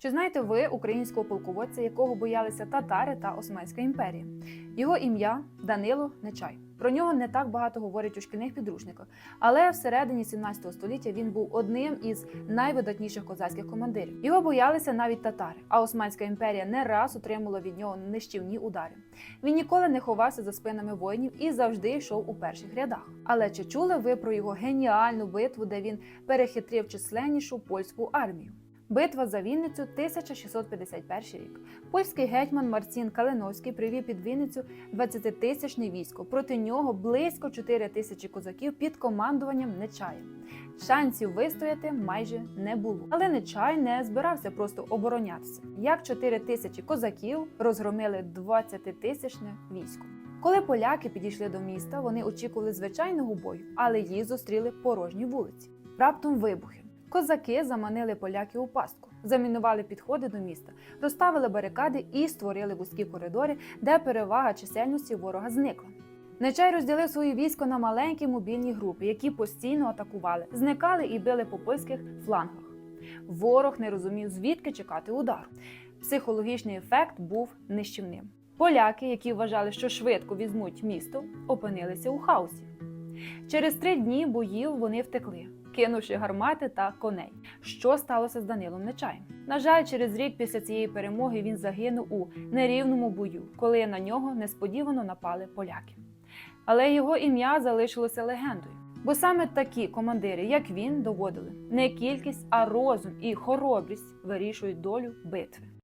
Чи знаєте ви українського полководця, якого боялися татари та Османська імперія? Його ім'я Данило Нечай. Про нього не так багато говорять у шкільних підручниках, але всередині 17 століття він був одним із найвидатніших козацьких командирів. Його боялися навіть татари, а Османська імперія не раз отримала від нього нищівні удари. Він ніколи не ховався за спинами воїнів і завжди йшов у перших рядах. Але чи чули ви про його геніальну битву, де він перехитрив численнішу польську армію? Битва за Вінницю 1651 рік. Польський гетьман Марцін Калиновський привів під Вінницю 20-тисячне військо. Проти нього близько 4 тисячі козаків під командуванням Нечая. Шансів вистояти майже не було. Але Нечай не збирався просто оборонятися. Як 4 тисячі козаків розгромили 20-тисячне військо. Коли поляки підійшли до міста, вони очікували звичайного бою, але їх зустріли порожні вулиці. Раптом вибухи. Козаки заманили поляків у пастку, замінували підходи до міста, розставили барикади і створили вузькі коридори, де перевага чисельності ворога зникла. Нечай розділив своє військо на маленькі мобільні групи, які постійно атакували, зникали і били по польських флангах. Ворог не розумів, звідки чекати удару. Психологічний ефект був нищівним. Поляки, які вважали, що швидко візьмуть місто, опинилися у хаосі. Через три дні боїв вони втекли, кинувши гармати та коней. Що сталося з Данилом Нечаєм? На жаль, через рік після цієї перемоги він загинув у нерівному бою, коли на нього несподівано напали поляки. Але його ім'я залишилося легендою. Бо саме такі командири, як він, доводили не кількість, а розум і хоробрість вирішують долю битви.